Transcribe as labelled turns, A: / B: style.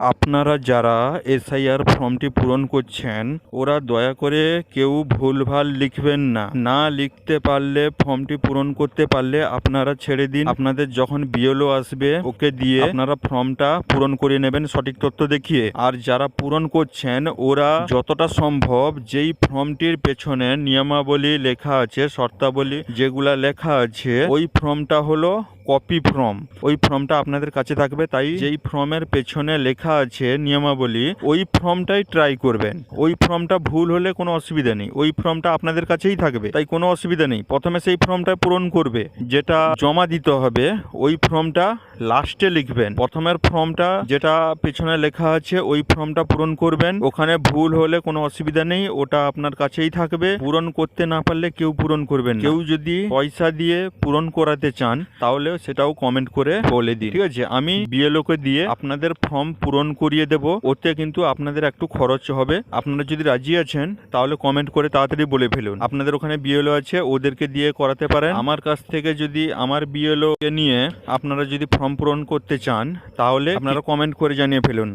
A: আপনারা যারা এসআইআর ফর্মটি পূরণ করছেন, ওরা দয়া করে কেউ ভুলভাল লিখবেন না। না লিখতে পারলে, ফর্মটি পূরণ করতে পারলে আপনারা ছেড়ে দিন। আপনাদের যখন বিএলও আসবে, ওকে দিয়ে আপনারা ফর্মটা পূরণ করে নেবেন সঠিক তথ্য দেখিয়ে। আর যারা পূরণ করছেন, ওরা যতটা সম্ভব যেই ফর্মটির পেছনে নিয়মাবলী লেখা আছে, শর্তাবলী যেগুলা লেখা আছে, ওই ফর্মটা হলো কপি ফর্ম ওই ফর্মটা আপনাদের কাছে থাকবে, তাই যেই ফর্মের পেছনে লেখা আছে নিয়মাবলী, ওই ফর্মটাই ট্রাই করবেন। ওই ফর্মটা ভুল হলে কোনো অসুবিধা নেই। ওই ফর্মটা আপনাদের কাছেই থাকবে, তাই কোনো অসুবিধা নেই। প্রথমে সেই ফর্মটা পূরণ করবে, যেটা জমা দিতে হবে, ওই ফর্মটা লাস্টে লিখবেন। প্রথমের ফর্মটা যেটা পেছনে লেখা আছে, ওই ফর্মটা পূরণ করবেন। ওখানে ভুল হলে কোনো অসুবিধা নেই, ওটা আপনার কাছেই থাকবে। পূরণ করতে না পারলে কেউ পূরণ করবেন কেউ যদি পয়সা দিয়ে পূরণ করাতে চান, তাহলে সেটাও কমেন্ট করে বলে দিন। ঠিক আছে? আমি বিএলও কে দিয়ে আপনাদের ফর্ম পূরণ করিয়ে দেব। ওতে কিন্তু আপনাদের একটু খরচ হবে। আপনারা যদি রাজি আছেন, তাহলে কমেন্ট করে তাড়াতাড়ি বলে ফেলুন। আপনাদের ওখানে বিএলও আছে, ওদেরকে দিয়ে করাতে পারেন। আমার কাছ থেকে যদি আমার বিএলও নিয়ে আপনারা যদি ফর্ম পূরণ করতে চান তাহলে আপনারা কমেন্ট করে জানিয়ে ফেলুন।